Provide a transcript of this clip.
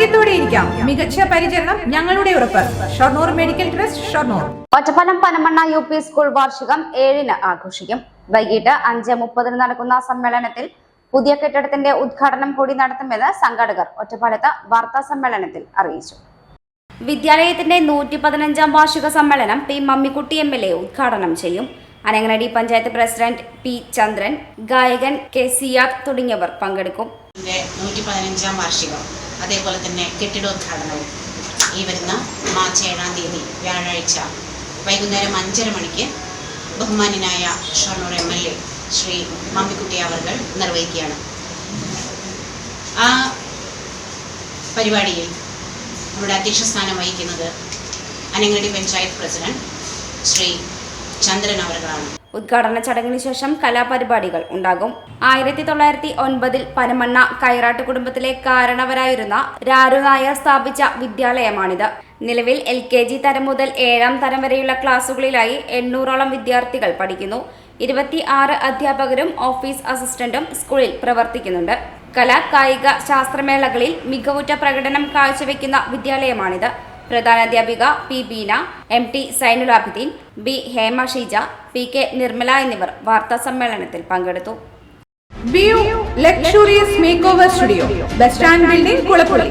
ആരോഗ്യത്തോടെ ഇരിക്കാം. മികച്ച പരിചരണം ഞങ്ങളുടെ ഉറപ്പ്. Shoranur medical trust Shoranur. Ottapalam Panamanna U P school വാർഷികം ഏഴിന് ആഘോഷിക്കും. വൈകിട്ട് അഞ്ച് മുപ്പതിന് നടക്കുന്ന സമ്മേളനത്തിൽ പുതിയ കെട്ടിടത്തിന്റെ ഉദ്ഘാടനം കൂടി നടത്തുമെന്ന് സംഘാടകർ ഒറ്റപ്പാലത്ത് വാർത്താ സമ്മേളനത്തിൽ അറിയിച്ചു. വിദ്യാലയത്തിന്റെ നൂറ്റി പതിനഞ്ചാം വാർഷിക സമ്മേളനം P Mammikutty M L A ഉദ്ഘാടനം ചെയ്യും. അനങ്ങനടി പഞ്ചായത്ത് പ്രസിഡന്റ് പി ചന്ദ്രൻ ഗായകൻ കെ സിയാദ് തുടങ്ങിയവർ പങ്കെടുക്കും. നൂറ്റി പതിനഞ്ചാം വാർഷികം. അതേപോലെ തന്നെ കെട്ടിടോദ്ഘാടനവും. ഈ വരുന്ന മാർച്ച് ഏഴാം തീയതി വ്യാഴാഴ്ച വൈകുന്നേരം അഞ്ചര മണിക്ക് ബഹുമാന്യനായ Shoranur M L A Shri Mammikutty അവർ നിർവഹിക്കുകയാണ്. ആ പരിപാടിയിൽ നമ്മുടെ അധ്യക്ഷ സ്ഥാനം വഹിക്കുന്നത് അനങ്ങടി പഞ്ചായത്ത് പ്രസിഡന്റ് ശ്രീ ചന്ദ്രൻ അവറുകളാണ്. ഉദ്ഘാടന ചടങ്ങിന് ശേഷം കലാപരിപാടികൾ ഉണ്ടാകും. ആയിരത്തി തൊള്ളായിരത്തി ഒൻപതിൽ പനമണ്ണ കൈറാട്ട് കുടുംബത്തിലെ കാരണവരായിരുന്ന രാരു നായർ സ്ഥാപിച്ച വിദ്യാലയമാണിത്. നിലവിൽ എൽ കെ ജി തരം മുതൽ ഏഴാം തരം വരെയുള്ള ക്ലാസ്സുകളിലായി എണ്ണൂറോളം വിദ്യാർത്ഥികൾ പഠിക്കുന്നു. ഇരുപത്തി ആറ് അധ്യാപകരും ഓഫീസ് അസിസ്റ്റന്റും സ്കൂളിൽ പ്രവർത്തിക്കുന്നുണ്ട്. കലാ കായിക ശാസ്ത്രമേളകളിൽ മികവുറ്റ പ്രകടനം കാഴ്ചവെക്കുന്ന വിദ്യാലയമാണിത്. പ്രധാനാധ്യാപിക P Beena M T Sainul B Hema Sheeja P K Nirmala എന്നിവർ വാർത്താ സമ്മേളനത്തിൽ പങ്കെടുത്തു. Luxurious makeover studio bus stand building Kulappully